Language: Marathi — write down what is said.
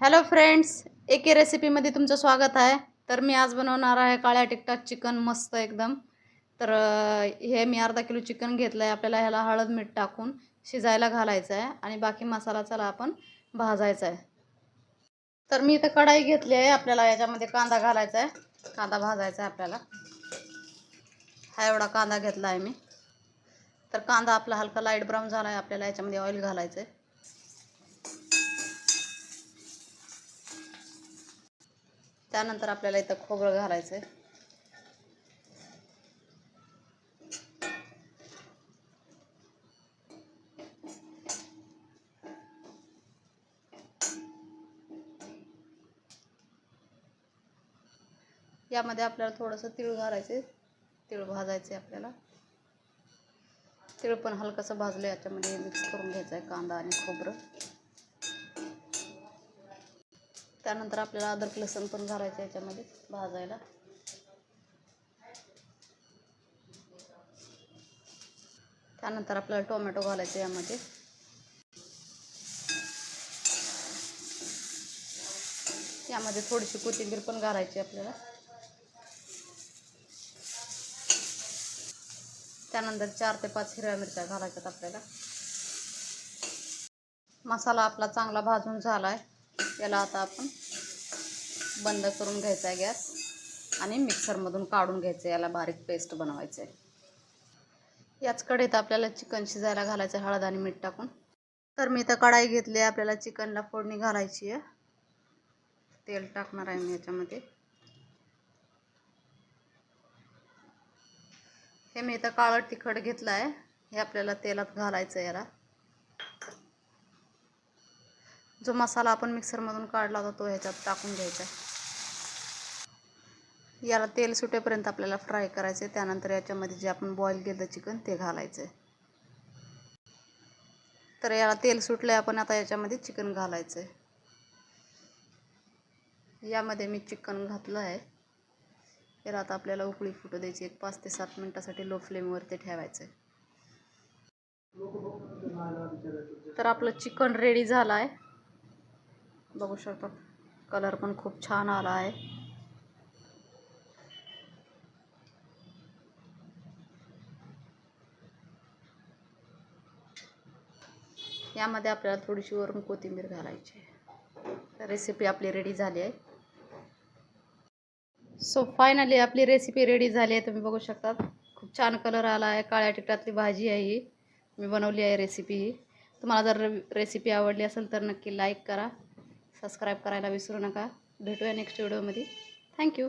हॅलो फ्रेंड्स एके रेसिपीमध्ये तुमचं स्वागत आहे. तर मी आज बनवणार आहे काळ्या तिखटात चिकन मस्त एकदम. तर हे मी अर्धा किलो चिकन घेतलं आहे आपल्याला ह्याला हळद मीठ टाकून शिजायला घालायचं आहे आणि बाकी मसाला चला आपण भाजायचा आहे तर मी इथं कढाई घेतली आहे. आपल्याला याच्यामध्ये कांदा घालायचा आहे कांदा भाजायचा आहे आपल्याला. हा एवढा कांदा घेतला आहे मी. तर कांदा आपला हलका लाइट ब्राऊन झाला आहे आपल्याला याच्यामध्ये ऑइल घालायचं आहे त्यानंतर आपल्याला इथं खोबरं घालायचं आहे यामध्ये आपल्याला थोडंसं तीळ घालायचे तीळ भाजायचे आपल्याला. तीळ पण हलकंसं भाजलं याच्यामध्ये मिक्स करून घ्यायचं आहे कांदा आणि खोबरं. त्यानंतर आपल्याला अदरक लसूण पण घालायचं याच्यामध्ये भाजायला. त्यानंतर आपल्याला टोमॅटो घालायचं यामध्ये. यामध्ये थोडीशी कोथिंबीर पण घालायची आपल्याला. त्यानंतर चार ते पाच हिरव्या मिरच्या घालायच्यात आपल्याला. मसाला आपला चांगला भाजून झाला आहे याला आता आपण बंद करून घ्यायचा आहे गॅस आणि मिक्सरमधून काढून घ्यायचं आहे. याला बारीक पेस्ट बनवायचं आहे. याच कढईत आपल्याला चिकन शिजायला घालायचं आहे. हळद आणि मीठ टाकून. तर मी तर कढाई घेतली आहे. आपल्याला चिकनला फोडणी घालायची आहे. तेल टाकणार आहे मी याच्यामध्ये. हे मी इथं काळं तिखट घेतलं आहे. हे आपल्याला तेलात घालायचं आहे याला. जो मसाला आपण मिक्सरमधून काढला होता तो ह्याच्यात टाकून घ्यायचा आहे. याला तेल सुटेपर्यंत आपल्याला फ्राय करायचं आहे त्यानंतर याच्यामध्ये जे आपण बॉईल केलं चिकन ते घालायचं आहे तर याला तेल सुटलं आपण आता याच्यामध्ये चिकन घालायचं आहे यामध्ये मी चिकन घातलं आहे. याला आता आपल्याला उकळी फुटू द्यायची एक पाच ते सात मिनटासाठी लो फ्लेमवरती ठेवायचं आहे तर आपलं चिकन रेडी झालं आहे बघू शकता. कलर पण खूप छान आला आहे. यामध्ये आपल्याला थोडीशी वरून कोथिंबीर घालायची आहे. रेसिपी आपली रेडी झाली आहे. सो फायनली आपली रेसिपी रेडी झाली आहे. तुम्ही बघू शकता. खूप छान कलर आला आहे. काळ्या टिकटातली भाजी आहे ही. मी बनवली आहे रेसिपी ही. तुम्हाला जर रेसिपी आवडली असेल तर नक्की लाईक करा. सबस्क्राईब करायला विसरू नका. भेटूया नेक्स्ट व्हिडिओमध्ये थँक्यू